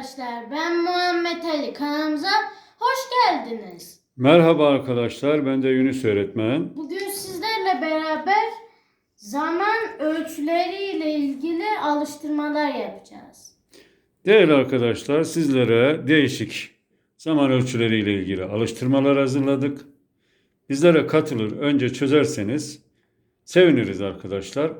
arkadaşlar. Ben Muhammed Ali. Kanalımıza hoş geldiniz. Merhaba arkadaşlar, ben de Yunus öğretmen. Bugün sizlerle beraber zaman ölçüleri ile ilgili alıştırmalar yapacağız. Değerli arkadaşlar, sizlere değişik zaman ölçüleriyle ilgili alıştırmalar hazırladık. Bizlere katılır, önce çözerseniz seviniriz arkadaşlar.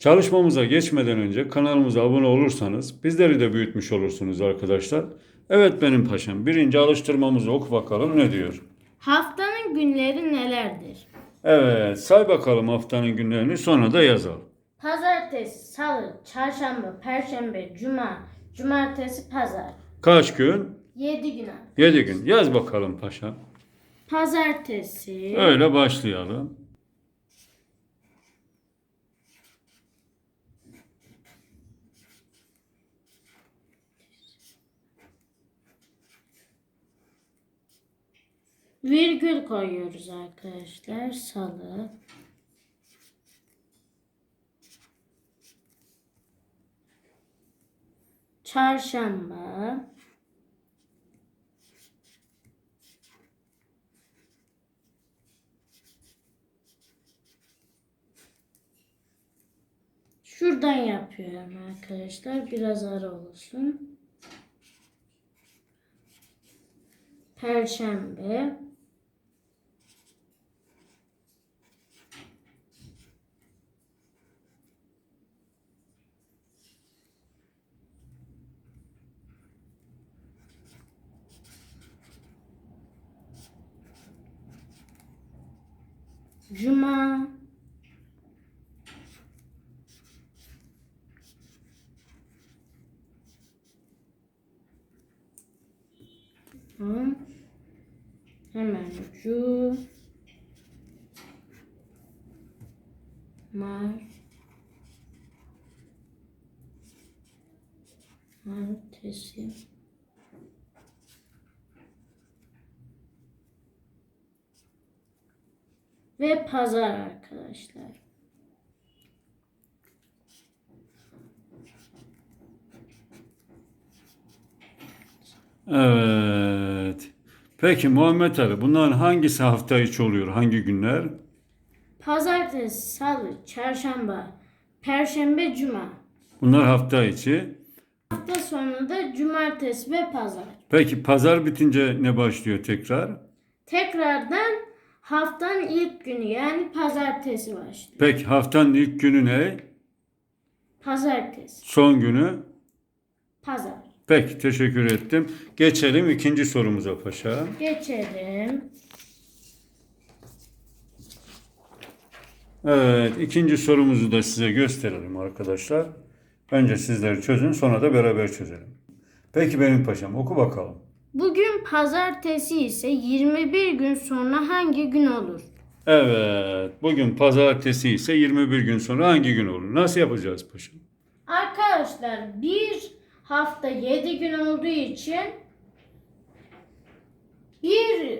Çalışmamıza geçmeden önce kanalımıza abone olursanız bizleri de büyütmüş olursunuz arkadaşlar. Evet benim paşam, birinci alıştırmamızı oku bakalım ne diyor? Haftanın günleri nelerdir? Evet, say bakalım haftanın günlerini sonra da yazalım. Pazartesi, salı, çarşamba, perşembe, cuma, cumartesi, pazar. Kaç gün? 7 gün. 7 gün. Yaz bakalım paşam. Pazartesi, Öyle başlayalım. Virgül koyuyoruz arkadaşlar. Salı, çarşamba, Şuradan yapıyorum arkadaşlar. Biraz ara olsun. Perşembe. Cuma. Hı. Hemen şu Mar Martesi ve pazar arkadaşlar. Evet. Peki Muhammed Ali bunların hangisi hafta içi oluyor? Hangi günler? Pazartesi, salı, çarşamba, perşembe, cuma. Bunlar hafta içi. Hafta sonu da cumartesi ve pazar. Peki pazar bitince ne başlıyor tekrar? Tekrardan haftanın ilk günü yani pazartesi başlıyor. Peki haftanın ilk günü ne? Pazartesi, Son günü? pazar. Peki teşekkür ettim. Geçelim ikinci sorumuza paşa. Geçelim. Evet ikinci sorumuzu da size gösterelim arkadaşlar. Önce sizler çözün sonra da beraber çözelim. Peki benim paşam oku bakalım. Bugün pazartesi ise 21 gün sonra hangi gün olur? Evet bugün pazartesi ise 21 gün sonra hangi gün olur? Nasıl yapacağız paşam? Arkadaşlar bir hafta 7 gün olduğu için bir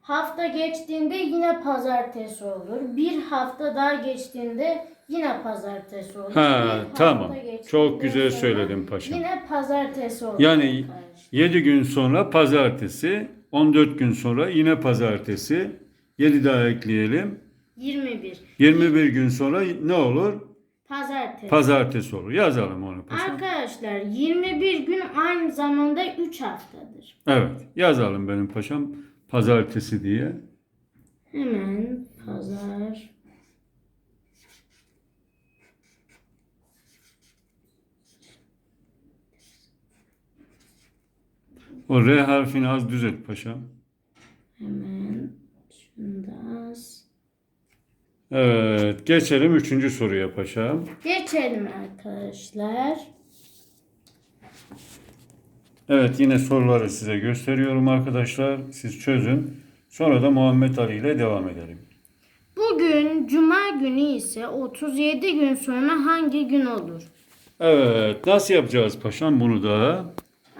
hafta geçtiğinde yine pazartesi olur. Bir hafta daha geçtiğinde yine pazartesi olur. Ha, Bir tamam. Çok güzel söyledin paşam. Yine pazartesi olur. Yani arkadaşlar. 7 gün sonra pazartesi, 14 gün sonra yine pazartesi. 7 daha ekleyelim. 21. 21 gün sonra ne olur? Pazartesi. Pazartesi olur. Yazalım onu paşam. Arkadaşlar 21 gün aynı zamanda 3 haftadır. Evet yazalım benim paşam. Pazartesi diye. Hemen pazar. O R harfini az düzelt paşam. Hemen şunu da az. Evet geçelim üçüncü soruya paşam. Geçelim arkadaşlar. Evet yine soruları size gösteriyorum arkadaşlar. Siz çözün. Sonra da Muhammed Ali ile devam edelim. Bugün cuma günü ise 37 gün sonra hangi gün olur? Evet nasıl yapacağız paşam bunu da?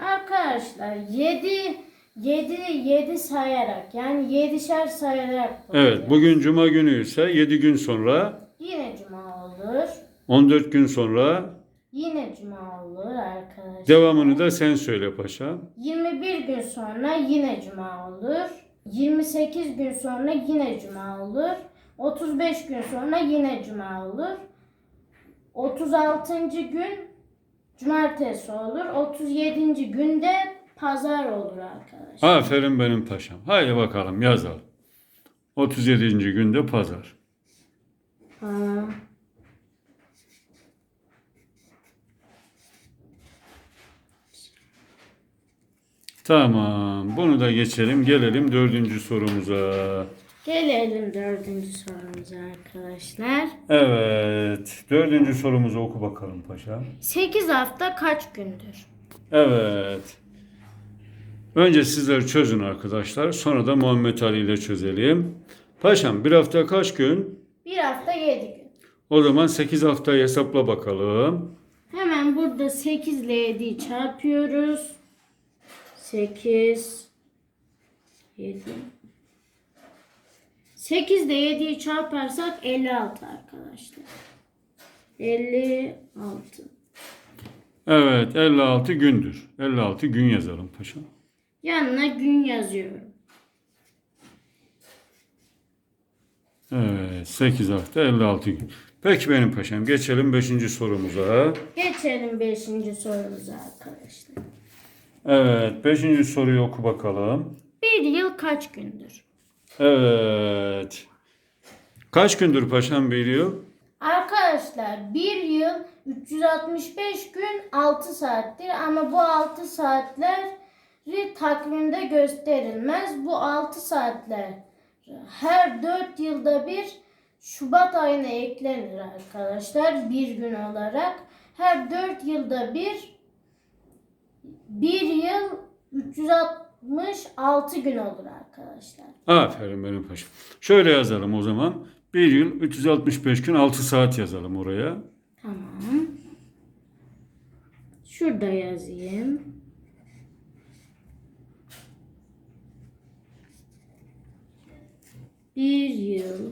Arkadaşlar 7 7 7 sayarak yani 7'şer sayarak Evet bugün cuma günü ise 7 gün sonra Yine cuma olur. 14 gün sonra Yine cuma olur arkadaşlar. Devamını da sen söyle paşam. 21 gün sonra yine cuma olur. 28 gün sonra yine cuma olur. 35 gün sonra yine cuma olur. 36. gün cumartesi olur. 37. günde pazar olur arkadaşlar. Aferin benim paşam. Haydi bakalım yazalım. 37. günde pazar. Ha. Tamam. Bunu da geçelim. Gelelim dördüncü sorumuza. Gelelim dördüncü sorumuza arkadaşlar. Evet. Dördüncü sorumuzu oku bakalım paşam. 8 hafta kaç gündür? Evet. Önce sizler çözün arkadaşlar. Sonra da Muhammed Ali ile çözelim. Paşam bir hafta kaç gün? Bir hafta 7 gün. O zaman 8 haftayı hesapla bakalım. Hemen burada 8 ile 7'yi çarpıyoruz. 8 7 8 ile 7'yi çarparsak 56 arkadaşlar. 56. Evet 56 gündür. 56 gün yazalım paşam. Yanına gün yazıyorum. Evet 8 hafta 56 gün. Peki benim paşam geçelim 5. sorumuza. Geçelim 5. sorumuza arkadaşlar. Evet 5. soruyu oku bakalım. Bir yıl kaç gündür? Evet. Kaç gündür paşam bir yıl? Arkadaşlar bir yıl 365 gün 6 saattir ama bu 6 saatleri takvimde gösterilmez. Bu 6 saatler her 4 yılda bir Şubat ayına eklenir arkadaşlar bir gün olarak. Her 4 yılda bir bir yıl 366 gün olur arkadaşlar. Aferin benim paşam. Şöyle yazalım o zaman. Bir yıl 365 gün 6 saat yazalım oraya. Tamam. Şurada yazayım. Bir yıl.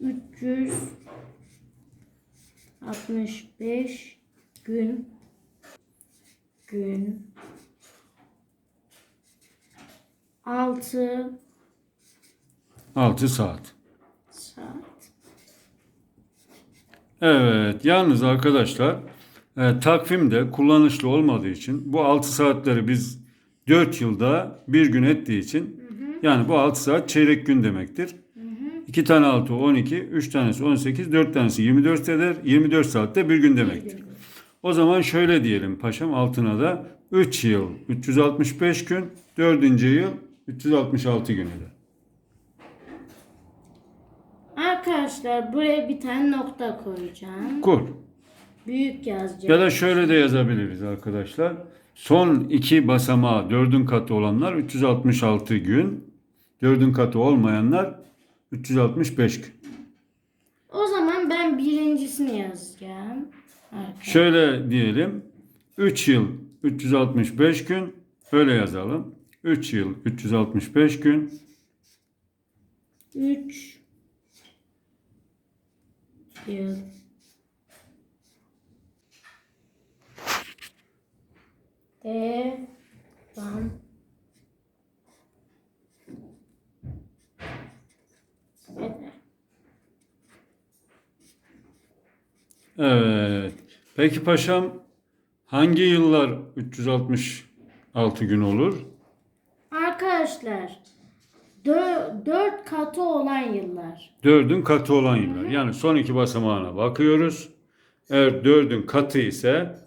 365 gün. Gün. 6 6 saat. saat. Evet, yalnız arkadaşlar e, takvimde kullanışlı olmadığı için bu 6 saatleri biz 4 yılda bir gün ettiği için yani bu 6 saat çeyrek gün demektir. 2 tane 6 12, 3 tanesi 18, 4 tanesi 24 eder. 24 saatte bir gün demektir. O zaman şöyle diyelim paşam altına da 3 yıl 365 gün, 4. yıl 366 gün eder. Arkadaşlar buraya bir tane nokta koyacağım. Kur. Büyük yazacağım. Ya da şöyle de yazabiliriz arkadaşlar. Son iki basamağı dördün katı olanlar 366 gün. Dördün katı olmayanlar 365 gün. O zaman ben birincisini yazacağım. Arkadaşlar. Şöyle diyelim. 3 yıl 365 gün. Öyle yazalım. 3 yıl 365 gün. 3 yıl Devam eder. Evet. Peki paşam hangi yıllar 366 gün olur? Arkadaşlar dö- dört katı olan yıllar. Dördün katı olan yıllar. Yani son iki basamağına bakıyoruz. Eğer dördün katı ise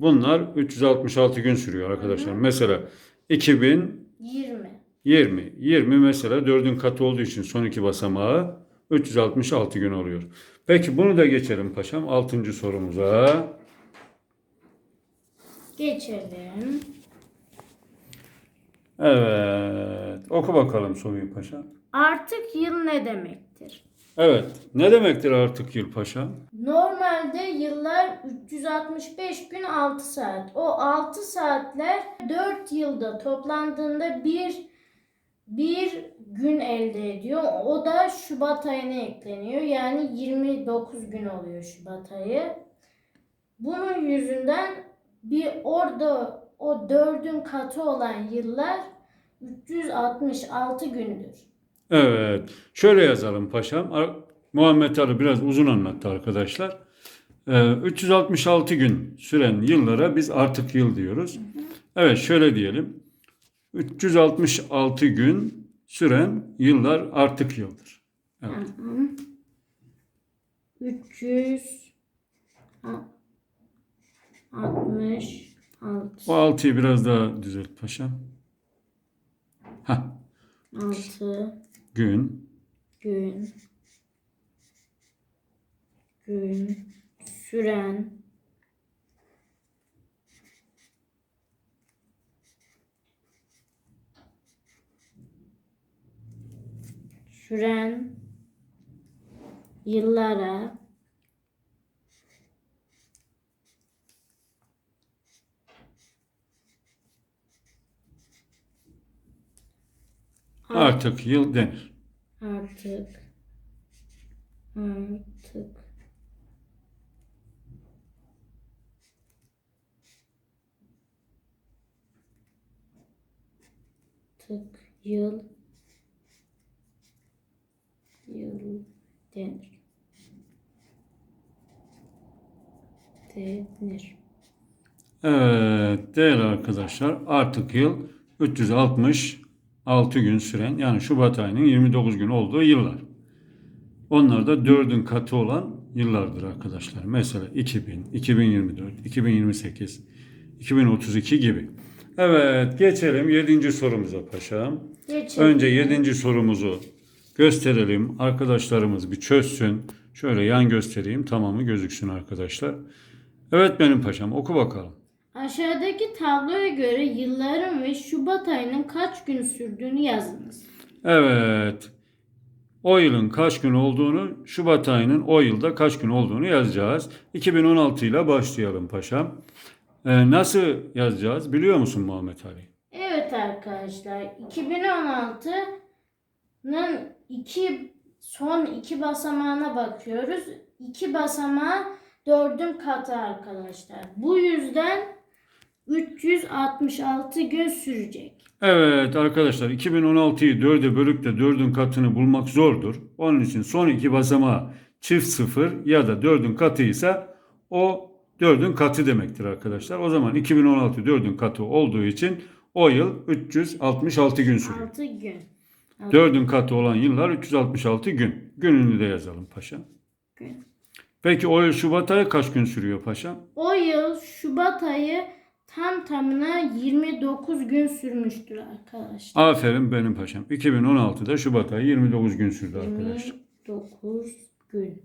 bunlar 366 gün sürüyor arkadaşlar. Mesela 2020. 20. 20 mesela dördün katı olduğu için son iki basamağı 366 gün oluyor. Peki bunu da geçelim paşam. Altıncı sorumuza. Geçelim. Evet. Oku bakalım soruyu paşam. Artık yıl ne demektir? Evet. Ne demektir artık yıl paşam? Normalde yıllar 365 gün 6 saat. O 6 saatler 4 yılda toplandığında bir bir gün elde ediyor. O da Şubat ayına ekleniyor. Yani 29 gün oluyor Şubat ayı. Bunun yüzünden bir orada o dördün katı olan yıllar 366 gündür. Evet. Şöyle yazalım paşam. Muhammed Ali biraz uzun anlattı arkadaşlar. Ee, 366 gün süren yıllara biz artık yıl diyoruz. Evet şöyle diyelim. 366 gün süren yıllar artık yıldır. Evet. Tamam. 300 66 O 6'yı biraz daha düzelt paşam. Hah, 6 gün. gün. Gün. Süren. Süren. Yıllara Artık yıl denir. artık artık tık yıl yıl denir. Denir. Evet değerli arkadaşlar artık yıl 366 gün süren yani Şubat ayının 29 gün olduğu yıllar. Onlar da 4'ün katı olan yıllardır arkadaşlar. Mesela 2000, 2024, 2028, 2032 gibi. Evet geçelim 7. sorumuza paşam. Geçelim. Önce 7. sorumuzu gösterelim. Arkadaşlarımız bir çözsün. Şöyle yan göstereyim tamamı gözüksün arkadaşlar. Evet benim paşam oku bakalım. Aşağıdaki tabloya göre yılların ve Şubat ayının kaç gün sürdüğünü yazınız. Evet. O yılın kaç gün olduğunu, Şubat ayının o yılda kaç gün olduğunu yazacağız. 2016 ile başlayalım paşam. Ee, nasıl yazacağız biliyor musun Muhammed Ali? Evet arkadaşlar 2016'nın iki son iki basamağına bakıyoruz. İki basamağı dördün katı arkadaşlar. Bu yüzden 366 gün sürecek. Evet arkadaşlar 2016'yı 4'e bölüp de 4'ün katını bulmak zordur. Onun için son iki basamağı çift sıfır ya da 4'ün katıysa o 4'ün katı demektir arkadaşlar. O zaman 2016 4'ün katı olduğu için o yıl 366 gün sürüyor. 6 gün. 4'ün katı olan yıllar 366 gün. Gününü de yazalım paşam. gün. Peki o yıl Şubat ayı kaç gün sürüyor paşam? O yıl Şubat ayı tam tamına 29 gün sürmüştür arkadaşlar. Aferin benim paşam. 2016'da Şubat ayı 29 gün sürdü arkadaşlar. 29 gün.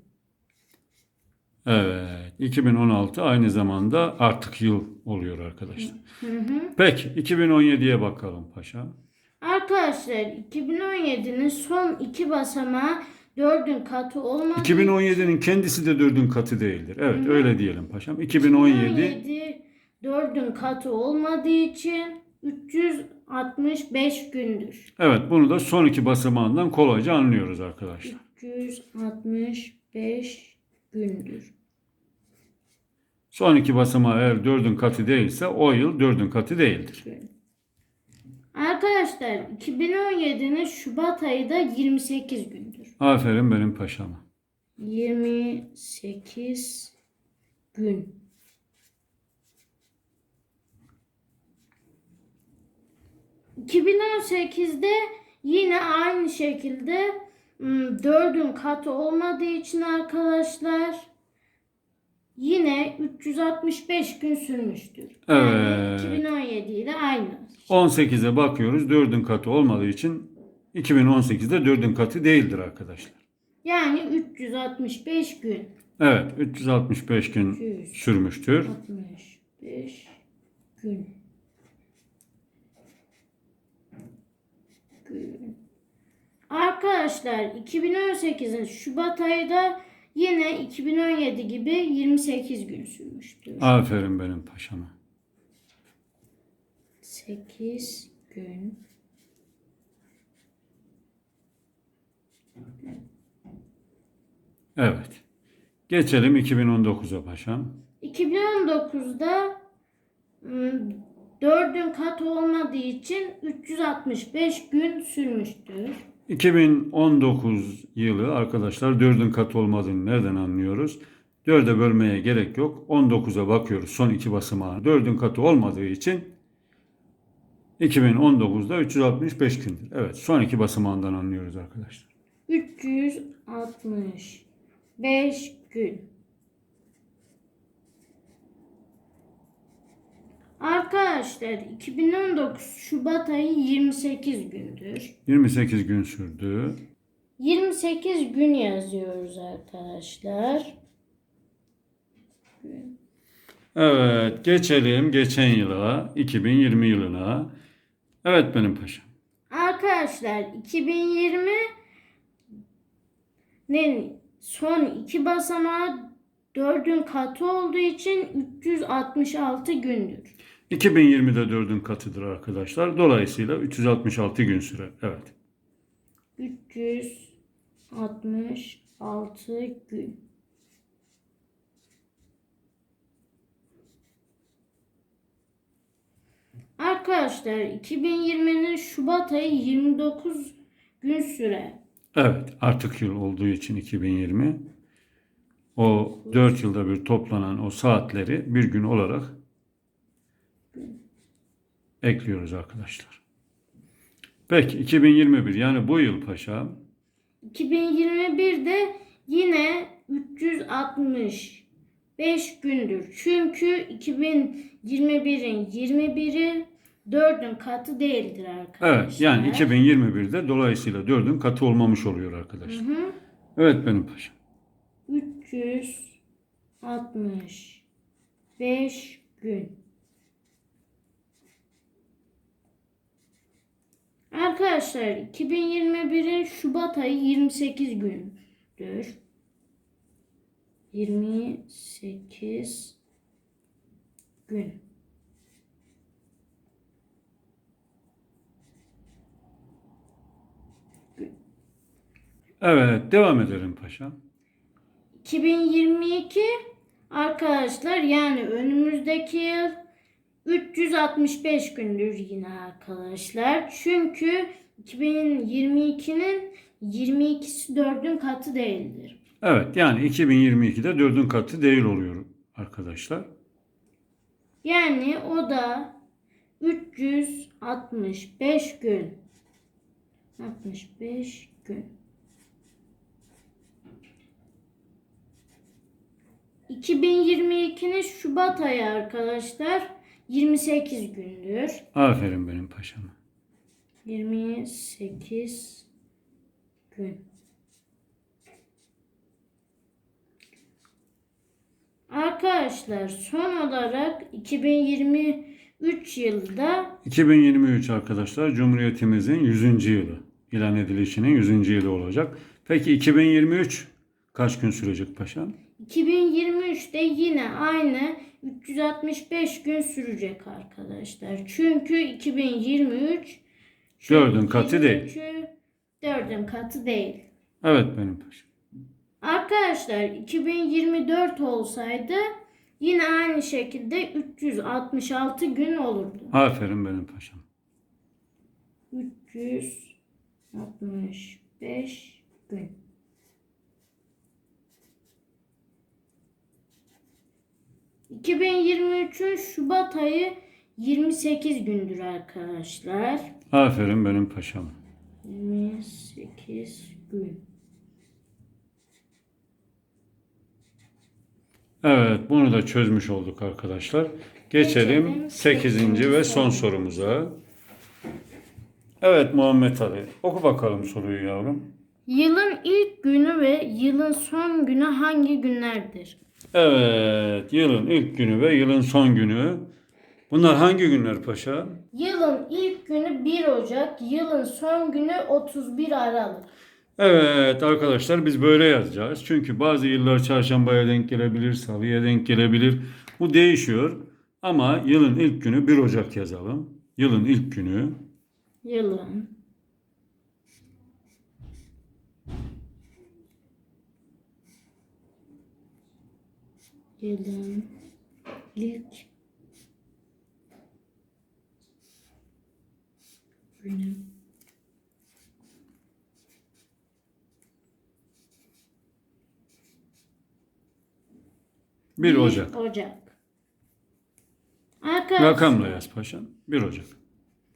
Evet. 2016 aynı zamanda artık yıl oluyor arkadaşlar. Hı hı. Peki 2017'ye bakalım paşam. Arkadaşlar 2017'nin son iki basamağı 4'ün katı olmadı. 2017'nin kendisi de 4'ün katı değildir. Evet öyle diyelim paşam. 2017 2017 4'ün katı olmadığı için 365 gündür. evet bunu da son iki basamağından kolayca anlıyoruz arkadaşlar. 365 gündür. Son iki basamağı eğer 4'ün katı değilse o yıl 4'ün katı değildir. Arkadaşlar 2017'nin Şubat ayı da 28 gündür. Aferin benim paşama. 28 gün. ...2018'de yine aynı şekilde ım, dördün katı olmadığı için arkadaşlar yine 365 gün sürmüştür. Evet. Yani 2017 ile aynı. 18'e bakıyoruz 4'ün katı olmadığı için 2018'de 4'ün katı değildir arkadaşlar. Yani 365 gün. Evet 365 gün 365 sürmüştür. gün. Gün. Arkadaşlar 2018'in Şubat ayı da yine 2017 gibi 28 gün sürmüştür. Aferin benim paşama. 8 gün Evet. Geçelim 2019'a paşam. 2019'da ım, 4'ün katı olmadığı için 365 gün sürmüştür. 2019 yılı arkadaşlar 4'ün katı olmadığını nereden anlıyoruz? 4'e bölmeye gerek yok. 19'a bakıyoruz son iki basamağı. 4'ün katı olmadığı için 2019'da 365 gündür. Evet son iki basamağından anlıyoruz arkadaşlar. 365 gün. Arkadaşlar 2019 Şubat ayı 28 gündür. 28 gün sürdü. 28 gün yazıyoruz arkadaşlar. Evet geçelim geçen yıla 2020 yılına. Evet benim paşam. Arkadaşlar 2020 nin son iki basamağı 4'ün katı olduğu için 366 gündür. 2020'de 4'ün katıdır arkadaşlar. Dolayısıyla 366 gün sürer. Evet. 366 gün. Arkadaşlar 2020'nin Şubat ayı 29 gün sürer. Evet artık yıl olduğu için 2020 o 4 yılda bir toplanan o saatleri bir gün olarak ekliyoruz arkadaşlar. Peki 2021 yani bu yıl paşa 2021'de yine 365 gündür. Çünkü 2021'in 21'i 4'ün katı değildir arkadaşlar. evet yani 2021'de dolayısıyla 4'ün katı olmamış oluyor arkadaşlar. Hı hı. Evet benim paşam. 365 gün. Arkadaşlar 2021'in Şubat ayı 28 gündür. 28 gün. Evet devam edelim paşam. 2022 arkadaşlar yani önümüzdeki yıl 365 gündür yine arkadaşlar. Çünkü 2022'nin 22'si 4'ün katı değildir. Evet yani 2022'de 4'ün katı değil oluyor arkadaşlar. Yani o da 365 gün. 65 gün. 2022'nin Şubat ayı arkadaşlar 28 gündür. Aferin benim paşama. 28 gün. Arkadaşlar son olarak 2023 yılda 2023 arkadaşlar Cumhuriyetimizin 100. yılı. İlan edilişinin 100. yılı olacak. Peki 2023 kaç gün sürecek paşam? 2023'te yine aynı 365 gün sürecek arkadaşlar. Çünkü 2023 Dördün katı değil. 4'ün katı değil. Evet benim paşam. Arkadaşlar 2024 olsaydı yine aynı şekilde 366 gün olurdu. Aferin benim paşam. 365 gün. ...2023'ün Şubat ayı 28 gündür arkadaşlar. Aferin benim paşam. 28 gün. Evet bunu da çözmüş olduk arkadaşlar. Geçelim Geçelim 8. sekizinci ve son soru. sorumuza. Evet Muhammed Ali oku bakalım soruyu yavrum. Yılın ilk günü ve yılın son günü hangi günlerdir? Evet yılın ilk günü ve yılın son günü. Bunlar hangi günler paşa? Yılın ilk günü 1 Ocak, yılın son günü 31 Aralık. Evet arkadaşlar biz böyle yazacağız. Çünkü bazı yıllar çarşambaya denk gelebilir, salıya denk gelebilir. Bu değişiyor. Ama yılın ilk günü 1 Ocak yazalım. Yılın ilk günü. Yılın. Yılın ilk günü. 1 Ocak. Ocak. Arkadaşlar, Rakamla yaz paşam. 1 Ocak.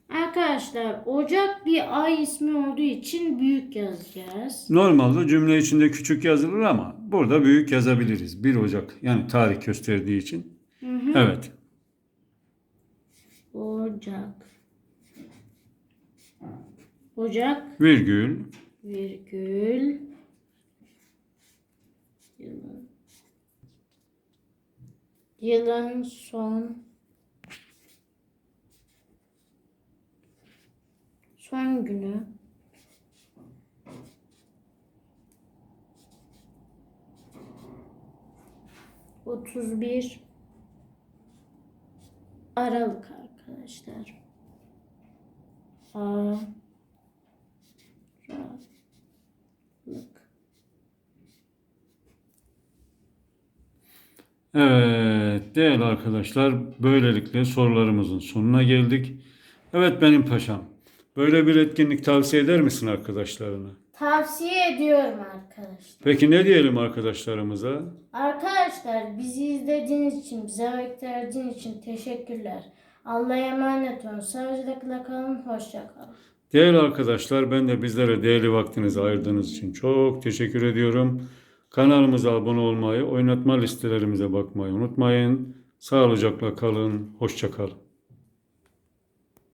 arkadaşlar Ocak bir ay ismi olduğu için büyük yazacağız. Normalde cümle içinde küçük yazılır ama burada büyük yazabiliriz. 1 Ocak yani tarih gösterdiği için. Hı hı. Evet. Ocak. Ocak. Virgül. virgül. Yılın yılın son. Son günü. Otuz bir Aralık arkadaşlar. Aralık. Evet değerli arkadaşlar böylelikle sorularımızın sonuna geldik. Evet benim paşam. Böyle bir etkinlik tavsiye eder misin arkadaşlarına? Tavsiye ediyorum arkadaşlar. Peki ne diyelim arkadaşlarımıza? Arkadaşlar bizi izlediğiniz için, bize vakit verdiğiniz için teşekkürler. Allah'a emanet olun. Sağlıcakla kalın. Hoşça kalın. Değerli arkadaşlar ben de bizlere değerli vaktinizi ayırdığınız için çok teşekkür ediyorum. Kanalımıza abone olmayı, oynatma listelerimize bakmayı unutmayın. Sağlıcakla kalın, hoşça kalın.